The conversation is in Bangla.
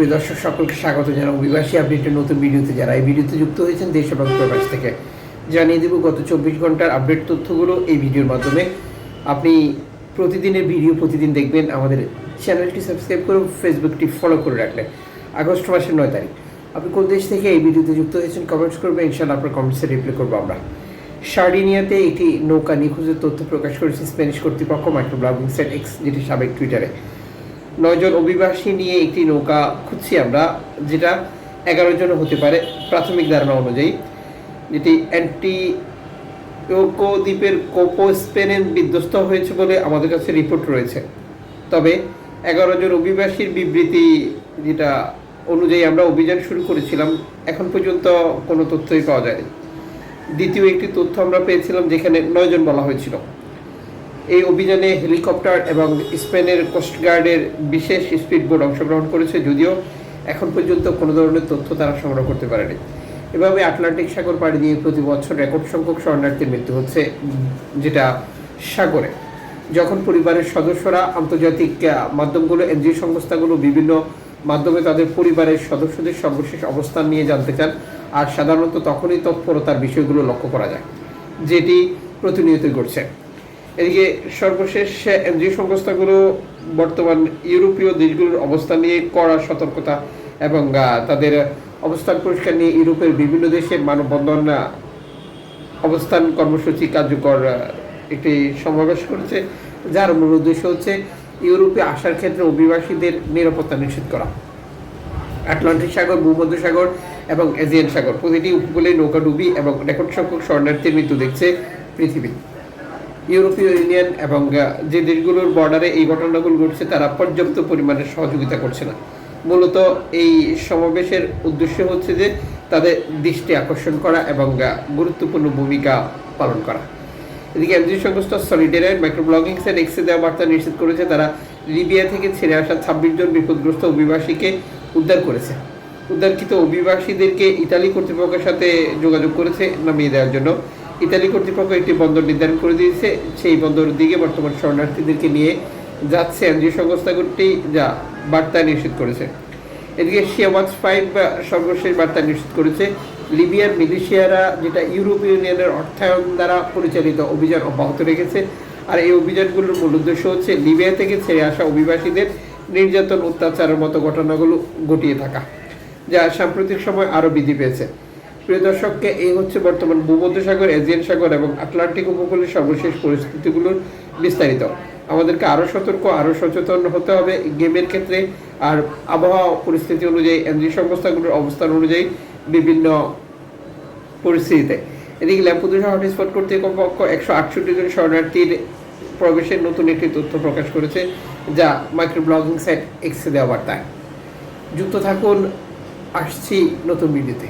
সুপ্রিয় দর্শক, সকলকে স্বাগত জানাই। অভিবাসী আপডেটের নতুন ভিডিওতে যারা এই ভিডিওতে যুক্ত হয়েছেন দেশ এবং প্রবাস থেকে। জানিয়ে দেব, গত চব্বিশ ঘণ্টার আপডেট তথ্যগুলো এই ভিডিওর মাধ্যমে। আপনি প্রতিদিনের ভিডিও প্রতিদিন দেখবেন। আমাদের চ্যানেলটি সাবস্ক্রাইব করে ফেসবুকটি ফলো করে রাখলেন আগস্ট মাসের নয় তারিখ। আপনি কোন দেশ থেকে এই ভিডিওতে যুক্ত হয়েছেন কমেন্টস করবেন, ইনশাআল্লাহ আপনার কমেন্টসে রিপ্লাই করব আমরা। সার্ডিনিয়াতে একটি নৌকা নিখোঁজের তথ্য প্রকাশ করেছে স্প্যানিশ কর্তৃপক্ষ মাইক্রো ব্লগিং সাইট এক্স যেটি সাবেক টুইটারে নয়জন অভিবাসী নিয়ে একটি নৌকা খুঁজছি আমরা, যেটা এগারো জন হতে পারে, প্রাথমিক ধারণা অনুযায়ী। যেটি অ্যান্টি দ্বীপের কোপো স্পেনে বিধ্বস্ত হয়েছে বলে আমাদের কাছে রিপোর্ট রয়েছে। তবে এগারো জন অভিবাসীর বিবৃতি যেটা অনুযায়ী আমরা অভিযান শুরু করেছিলাম, এখন পর্যন্ত কোনো তথ্যই পাওয়া যায়নি। দ্বিতীয় একটি তথ্য আমরা পেয়েছিলাম, যেখানে নয়জন বলা হয়েছিল। এই অভিযানে হেলিকপ্টার এবং স্পেনের কোস্টগার্ডের বিশেষ স্পিডবোট অংশগ্রহণ করেছে, যদিও এখন পর্যন্ত কোনো ধরনের তথ্য তারা সংগ্রহ করতে পারেনি। এভাবে আটলান্টিক সাগর পাড়ি দিয়ে প্রতি বছর রেকর্ড সংখ্যক শরণার্থীর মৃত্যু হচ্ছে, যেটা সাগরে। যখন পরিবারের সদস্যরা আন্তর্জাতিক মাধ্যমগুলো, এনজিও সংস্থাগুলো বিভিন্ন মাধ্যমে তাদের পরিবারের সদস্যদের সর্বশেষ অবস্থান নিয়ে জানতে চান, আর সাধারণত তখনই তৎপরতার বিষয়গুলো লক্ষ্য করা যায়, যেটি প্রতিনিয়তই ঘটছে। এদিকে সর্বশেষ এনজিও সংস্থাগুলো বর্তমান ইউরোপীয় দেশগুলোর অবস্থান নিয়ে কড়া সতর্কতা এবং তাদের অবস্থান পরিষ্কার নিয়ে ইউরোপের বিভিন্ন দেশে মানববন্ধন অবস্থান কর্মসূচি কার্যকর একটি সমাবেশ করেছে, যার মূল উদ্দেশ্য হচ্ছে ইউরোপে আসার ক্ষেত্রে অভিবাসীদের নিরাপত্তা নিশ্চিত করা। আটলান্টিক সাগর ভূমধ্যসাগর এবং এজিয়ান সাগর প্রতিটি উপকূলে নৌকাডুবি এবং রেকর্ড সংখ্যক শরণার্থীর মৃত্যু দেখছে পৃথিবী। ইউরোপীয় ইউনিয়ন এবং যে দেশগুলোর বর্ডারে এই ঘটনাগুলো ঘটছে, তারা পর্যাপ্ত পরিমাণে সহযোগিতা করছে না। মূলত এই সমাবেশের উদ্দেশ্য হচ্ছে যে, তাদের দৃষ্টি আকর্ষণ করা এবং গুরুত্বপূর্ণ ভূমিকা পালন করা। এদিকে এনজিও সংস্থা সলিডারিয়ান মাইক্রো ব্লগিং সাইট এক্সে দেওয়া বার্তা নিশ্চিত করেছে, তারা লিবিয়া থেকে ছেড়ে আসা ছাব্বিশ জন বিপদগ্রস্ত অভিবাসীকে উদ্ধার করেছে। উদ্ধারকৃত অভিবাসীদেরকে ইতালি কর্তৃপক্ষের সাথে যোগাযোগ করেছে, নামিয়ে দেওয়ার জন্য। ইতালি কর্তৃপক্ষ একটি বন্দর নির্ধারণ করে দিয়েছে। সেই বন্দর দিকে বর্তমান শরণার্থীদেরকে নিয়ে যাচ্ছে এনজিও সংস্থাগুলি যা বার্তা নিশ্চিত করেছে। এদিকে শিয়াওয়াজ ফাইভ সর্বশেষ বার্তা নিশ্চিত করেছে, লিবিয়ার মিলিশিয়ারা যেটা ইউরোপীয় ইউনিয়নের অর্থায়ন দ্বারা পরিচালিত অভিযান অব্যাহত রেখেছে। আর এই অভিযানগুলোর মূল উদ্দেশ্য হচ্ছে লিবিয়া থেকে ছেড়ে আসা অভিবাসীদের নির্যাতন, অত্যাচারের মতো ঘটনাগুলো ঘটিয়ে থাকা, যা সাম্প্রতিক সময় আরও বৃদ্ধি পেয়েছে। প্রিয় দর্শককে, এই হচ্ছে বর্তমান ভূমধ্যসাগর, এজিয়ান সাগর এবং আটলান্টিক উপকূলের সর্বশেষ পরিস্থিতিগুলোর বিস্তারিত। আমাদেরকে আরও সতর্ক, আরও সচেতন হতে হবে গেমের ক্ষেত্রে। আর আবহাওয়া পরিস্থিতি অনুযায়ী, এনজিও সংস্থাগুলোর অবস্থান অনুযায়ী বিভিন্ন পরিস্থিতিতে। এদিকে ল্যাম্পুদুসা হটস্পট কর্তৃপক্ষ একশো আটষট্টি জন শরণার্থীর প্রবেশের নতুন একটি তথ্য প্রকাশ করেছে, যা মাইক্রো ব্লগিং সাইট এক্সে দেওয়া বার্তায়। যুক্ত থাকুন, আসছি নতুন ভিডিওতে।